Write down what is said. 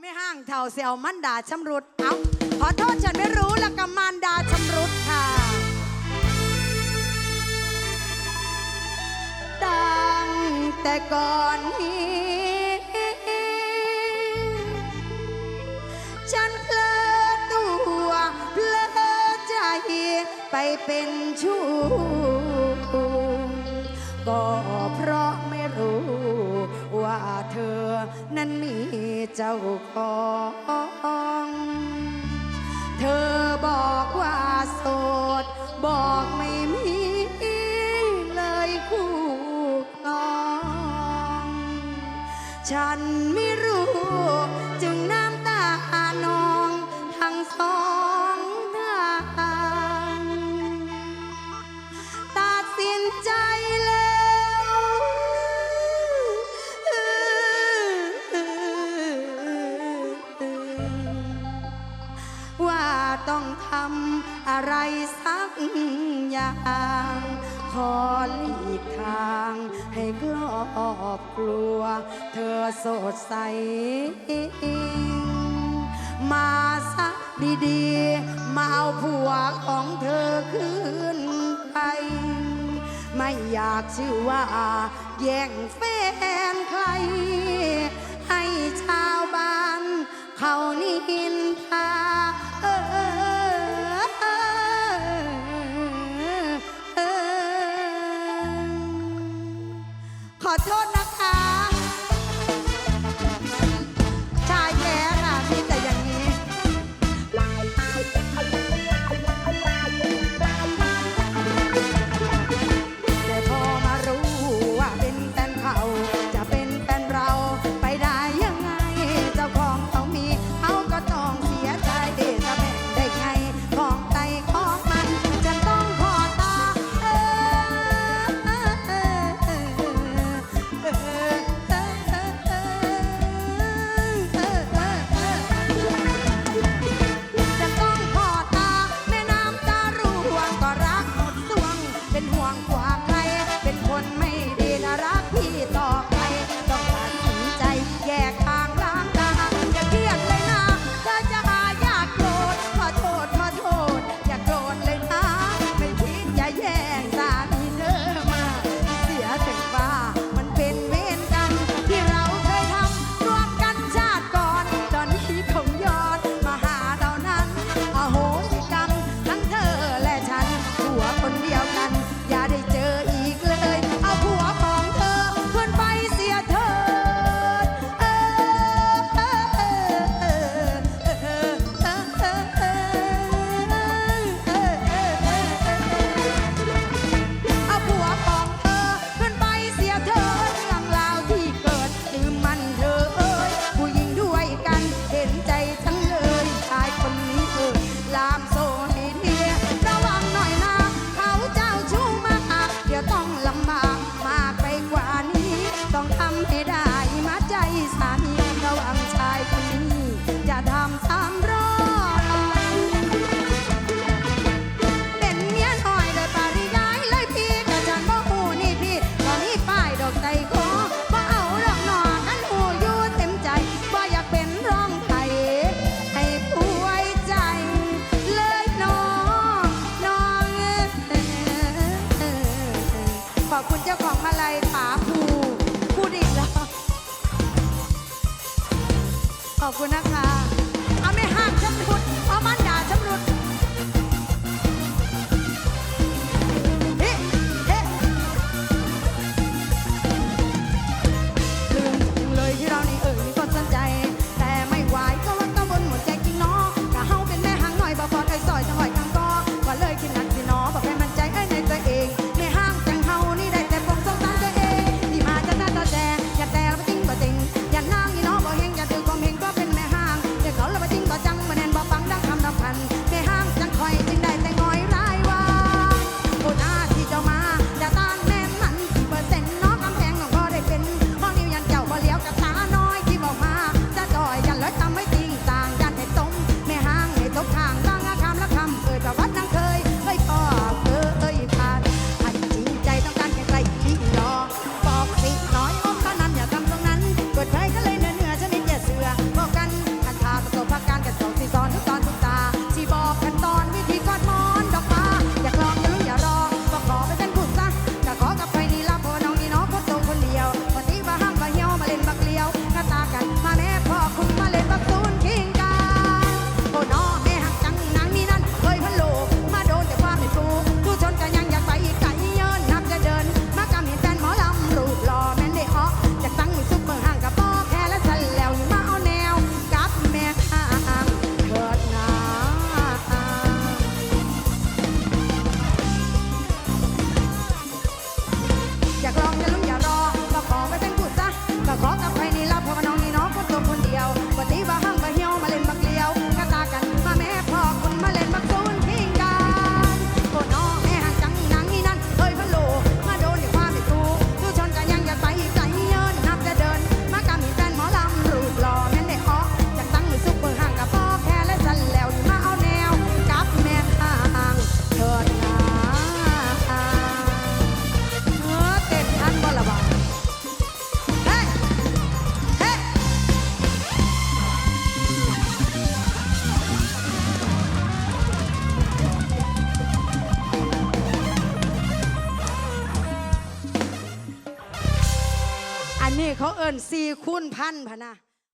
ไม่ห้างเถ่าเซลมันดาชำรุด เอาขอโทษฉันไม่รู้ละกำมันดาชำรุดค่ะ ตั้งแต่ก่อนนี้ ฉันเพลอดตัวเพลอดใจไปเป็นชู้ก็เพราะ เธอนั้นมีเจ้าของ เธอบอกว่าโสด บอกไม่มีเลยคู่ครอง ฉันไม่ร ต้องทำอะไรสักอย่าง ขอหลีกทางให้กลอบกลัว เธอสดใส มาสักดีๆ มาเอาผัวของเธอคืนไปไม่อยากชื่อว่า แย่งแฟนใคร ให้ชาวบ้าน เขานินทาเออ ขอโทษนะ ไม่ได้มาใจสันี่เขาเอิ้นสี่คูณพันพะนะ